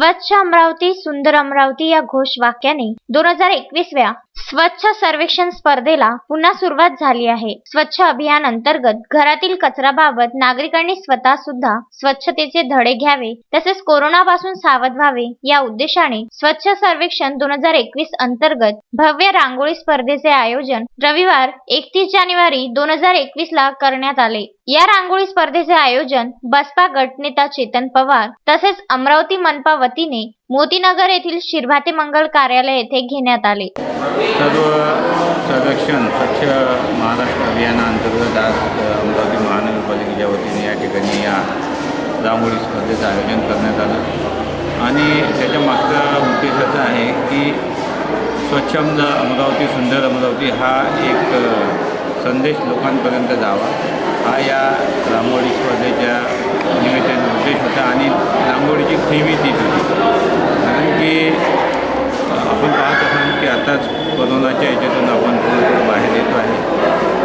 स्वच्छ अमरावती सुंदर अमरावती या घोष वाक्याने दोन हजार एकवीसव्या स्वच्छ सर्वेक्षण स्पर्धेला पुन्हा सुरुवात झाली आहे. स्वच्छ अभियान अंतर्गत घरातील कचराबाबत नागरिकांनी स्वतः सुद्धा स्वच्छतेचे धडे घ्यावे तसेच कोरोनापासून सावध व्हावे या उद्देशाने स्वच्छ सर्वेक्षण दोन हजार एकवीस अंतर्गत भव्य रांगोळी स्पर्धेचे आयोजन रविवार एकतीस जानेवारी दोन हजार एकवीस ला करण्यात आले. या रांगोळी स्पर्धेचे आयोजन बसपा गटनेता चेतन पवार तसेच अमरावती मनपा वतीने मोतीनगर येथील शिरभाते मंगल कार्यालय येथे घेण्यात आले. सर्व सर्वेक्षण स्वच्छ महाराष्ट्र अभियानाअंतर्गत आज अमरावती महानगरपालिकेच्या वतीने या ठिकाणी या रांगोळी स्पर्धेचं आयोजन करण्यात आलं. आणि त्याच्या मागचा उद्देश असा आहे की स्वच्छ अमरावती सुंदर अमरावती हा एक संदेश लोकांपर्यंत जावा. हा या रांगोळी स्पर्धेच्या निमित्ताने उद्देश होता आणि रांगोळीची थीमही तीच होती कारण की आपण पाहत असाल की आताच कोरोनाच्या याच्यातून आपण थोडं थोडं बाहेर येतो आहे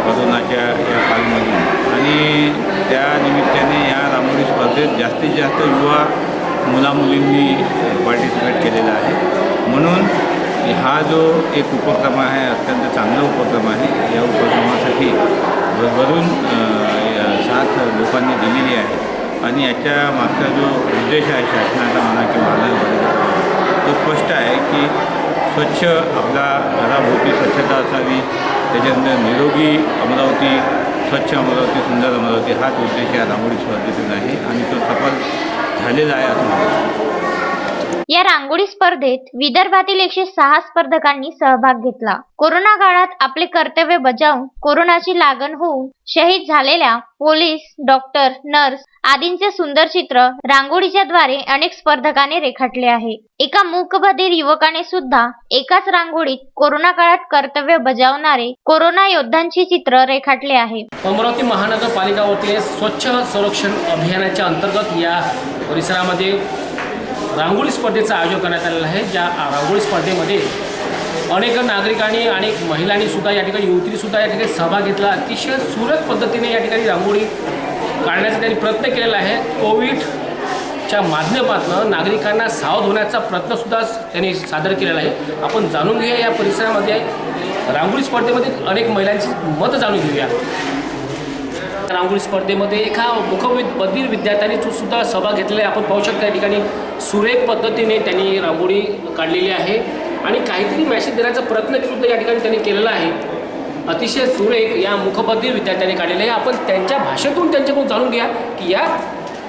कोरोनाच्या या कालमधून. आणि त्या निमित्ताने या रांगोळी स्पर्धेत जास्तीत जास्त युवा मुलामुलींनी पार्टिसिपेट केलेला आहे. म्हणून हा जो एक उपक्रम आहे अत्यंत चांगला उपक्रम आहे लोकांनी दिलेली आहे. आणि याच्या मागचा जो उद्देश आहे शासनाचा म्हणा किंवा महानगरपालिकेचा तो स्पष्ट आहे की स्वच्छ आपला घराभोवती स्वच्छता असावी त्याच्यानंतर निरोगी अमरावती स्वच्छ अमरावती सुंदर अमरावती हाच उद्देश या रांगोळी स्पर्धेतून आहे आणि तो सफल झालेला आहे असं म्हणतो या रांगोळी स्पर्धेत विदर्भातील एकशे सहा स्पर्धकांनी सहभाग घेतला. कोरोना काळात आपले कर्तव्य बजावून कोरोनाची लागण होऊन शहीद झालेल्या पोलीस डॉक्टर नर्स आदींचे सुंदर चित्र रांगोळीच्या द्वारे अनेक स्पर्धकाने रेखाटले आहे. एका मूकबधीर युवकाने सुद्धा एकाच रांगोळीत कोरोना काळात कर्तव्य बजावणारे कोरोना योद्धांची चित्र रेखाटले आहे. अमरावती महानगरपालिका वतीने स्वच्छ संरक्षण अभियानाच्या अंतर्गत या परिसरामध्ये रांगोळी स्पर्धेचं आयोजन करण्यात आलेलं आहे. ज्या रांगोळी स्पर्धेमध्ये अनेक नागरिकांनी अनेक महिलांनी सुद्धा या ठिकाणी युवतीसुद्धा सुद्धा या ठिकाणी सहभाग घेतला. अतिशय सुरत पद्धतीने या ठिकाणी रांगोळी काढण्याचा त्यांनी प्रयत्न केलेला आहे. कोविडच्या माध्यमातून नागरिकांना सावध होण्याचा प्रयत्नसुद्धा त्यांनी सादर केलेला आहे. आपण जाणून घेऊया या परिसरामध्ये. रांगोळी स्पर्धेमध्ये अनेक महिलांची मतं जाणून घेऊया. रांगोळी स्पर्धेमध्ये एका मुखविद बधीर विद्यार्थ्यांनी सुद्धा सहभाग घेतलेला आहे. आपण पाहू शकता या ठिकाणी सुरेख पद्धतीने त्यांनी रांगोळी काढलेली आहे. आणि काहीतरी मॅसेज देण्याचा प्रयत्न सुद्धा या ठिकाणी त्यांनी केलेला आहे. अतिशय सुरेख या मुखबधीर विद्यार्थ्यांनी काढलेले आहे. आपण त्यांच्या भाषेतून त्यांच्याकडून जाणून घ्या की या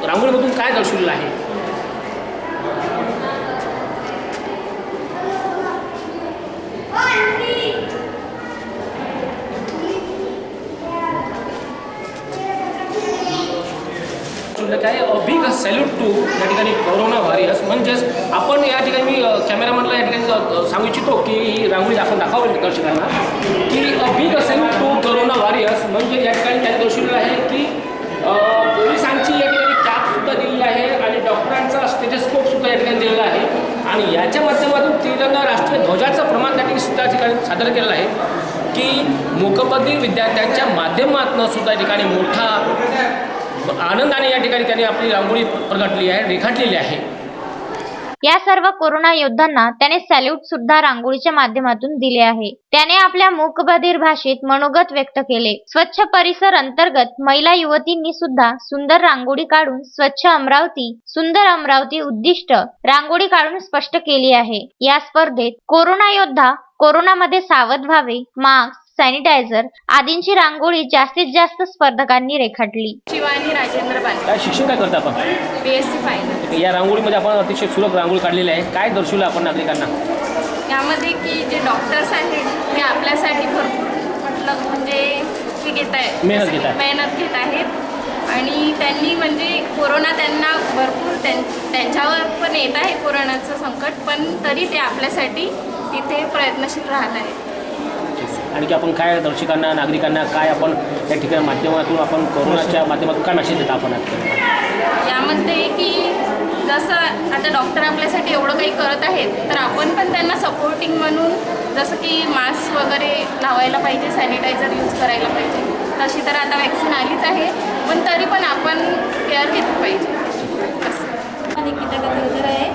रांगोळीमधून काय दर्शवलेलं आहे. अ बिग सॅल्यूट टू या ठिकाणी कोरोना व्हायरस म्हणजेच आपण या ठिकाणी मी कॅमेरामॅनला या ठिकाणी सांगू इच्छितो की ही रांगोळी आपण दाखवावी दर्शकांना. की a big salute to corona virus म्हणजे या ठिकाणी त्यांनी दर्शवलेलं आहे की पोलिसांची या ठिकाणी कॅबसुद्धा दिलेली आहे आणि डॉक्टरांचा स्टेथोस्कोपसुद्धा या ठिकाणी दिलेला आहे. आणि याच्या माध्यमातून तिरंगा राष्ट्रीय ध्वजाचं प्रमाण त्या ठिकाणी सुद्धा ठिकाणी सादर केलेलं आहे. की मूकबधीर विद्यार्थ्यांच्या माध्यमातून सुद्धा ठिकाणी मोठा आनंदाने या ठिकाणी त्यांनी आपली रांगोळी प्रगटली आहे रेखाटलेली आहे. या सर्व कोरोना योद्ध्यांना त्याने सॅल्यूट सुद्धा रांगोळीच्या माध्यमातून दिले आहे. त्याने आपल्या मूकबधीर भाषेत मनोगत व्यक्त केले. स्वच्छ परिसर अंतर्गत महिला युवतींनी सुद्धा सुंदर रांगोळी काढून स्वच्छ अमरावती सुंदर अमरावती उद्दिष्ट रांगोळी काढून स्पष्ट केली आहे. या स्पर्धेत कोरोना योद्धा कोरोनामध्ये सावध व्हावे मास्क सॅनिटायझर आदींची रांगोळी जास्तीत जास्त स्पर्धकांनी रेखाटली. शिवानी राजेंद्र काय शिक्षण काय करता आपण? बी एस सी फायनल या रांगोळीमध्ये आपण अतिशय सुलभ रांगोळी काढलेली आहे. काय दर्शवलं आपण नागरिकांना? यामध्ये की जे डॉक्टर्स आहेत ते आपल्यासाठी भरपूर म्हटलं म्हणजे हे घेत आहेत. मेहनत घेत आहेत. मेहनत घेत आहेत. आणि त्यांनी म्हणजे कोरोना त्यांना भरपूर त्यां त्यांच्यावर पण येत आहे कोरोनाचं संकट पण तरी ते आपल्यासाठी तिथे प्रयत्नशील राहत आहेत. आणखी आपण काय दर्शकांना नागरिकांना काय आपण या ठिकाणी माध्यमातून आपण कोरोनाच्या माध्यमातून काय मेसेज देता आपण? यामध्ये की जसं आता डॉक्टर आपल्यासाठी एवढं काही करत आहेत तर आपण पण त्यांना सपोर्टिंग म्हणून जसं की मास्क वगैरे लावायला पाहिजे सॅनिटायझर यूज करायला पाहिजे. तशी तर आता वॅक्सिन आलीच आहे पण तरी पण आपण केअर घेतली पाहिजे. असं निकिता कथंकर आहे.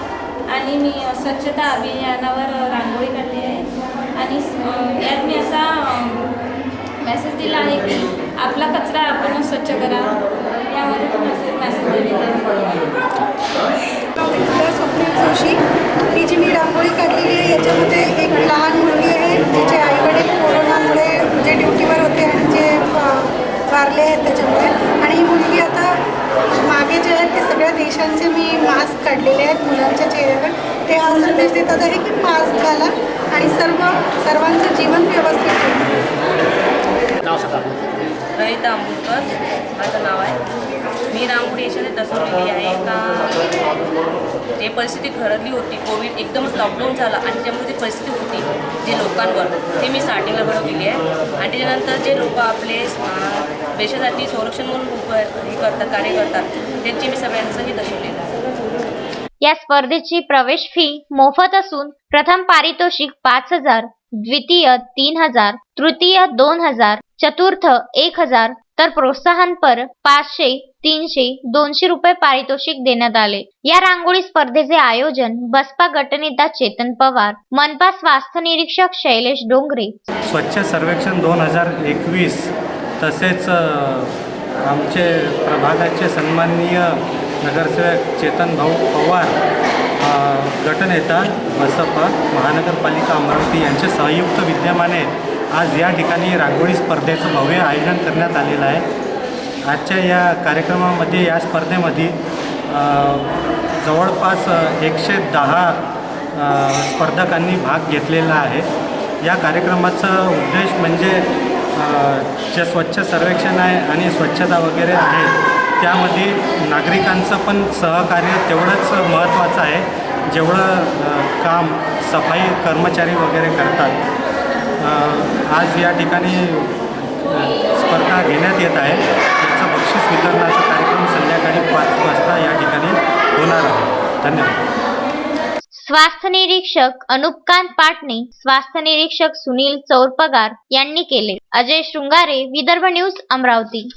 अभियानावर रांगोळी काढली आणि यात मी असा मेसेज दिला आहे की आपला कचरा आपण स्वच्छ करा. यामध्ये मेसेज मेसेज दिलेला आहे स्वप्नील जोशी ही जी मी रांगोळी काढलेली आहे याच्यामध्ये एक लहान मुलगी आहे जिचे आईवडील कोरोनामुळे जे ड्युटीवर होते आणि जे अ, वारले आहेत त्याच्यामुळे आणि ही मुलगी आता मागे जे आहेत ते सगळ्या देशांचे मी मास्क काढलेले आहेत मुलांच्या चेहऱ्यावर ते हा संदेश देतात आहे की मास्क घाला आणि सर्व सर्वांचं जीवन व्यवस्थित ठेवा. नाव सांगा. ललिता आंबुलकर माझं नाव आहे. मी रांगोळी याच्याने दर्शवलेली आहे. का? जे परिस्थिती घडली होती कोविड एकदमच लॉकडाऊन झाला आणि त्यामुळे जी परिस्थिती होती जे लोकांवर ते मी स्टार्टिंगला घडवलेली आहे. आणि त्याच्यानंतर जे लोक आपले देशासाठी संरक्षण म्हणून हे करतात कार्य करतात त्यांचे मी सगळ्यांचंही दर्शवलेलं आहे. या स्पर्धेची प्रवेश फी मोफत असून प्रथम पारितोषिक पाच हजार द्वितीय तीन हजार तृतीय दोन हजार चतुर्थ एक हजार तर प्रोत्साहनपर पाचशे तीनशे दोनशे रुपये पारितोषिक देण्यात आले. या रांगोळी स्पर्धेचे आयोजन बसपा गटनेता चेतन पवार मनपा स्वास्थ्य निरीक्षक शैलेश डोंगरे. स्वच्छ सर्वेक्षण दोन हजार एकवीस तसेच आमचे प्रभागाचे सन्माननीय नगरसेवक चेतन भाऊ पवार गटनेता बसपा महानगरपालिका अमरावती यांचे संयुक्त विद्यमाने आज या ठिकाणी रांगोळी स्पर्धेचं भव्य आयोजन करण्यात आलेलं आहे. आजच्या या कार्यक्रमामध्ये या स्पर्धेमध्ये जवळपास एकशे दहा स्पर्धकांनी भाग घेतलेला आहे. या कार्यक्रमाचा उद्देश म्हणजे जे स्वच्छ सर्वेक्षण आहे आणि स्वच्छता वगैरे आहे त्यामध्ये नागरिकांचं पण सहकार्य तेवढंच महत्त्वाचं आहे. जेवढं काम सफाई कर्मचारी वगैरे करतात. आज या ठिकाणी स्पर्धा घेण्यात येत आहे. त्याचं बक्षीस वितरणाचा कार्यक्रम संध्याकाळी पाच वाजता या ठिकाणी होणार आहे. धन्यवाद. स्वास्थ्य निरीक्षक अनुपकांत पाटणे स्वास्थ्य निरीक्षक सुनील चौरपगार यांनी केले. अजय शृंगारे विदर्भ न्यूज अमरावती.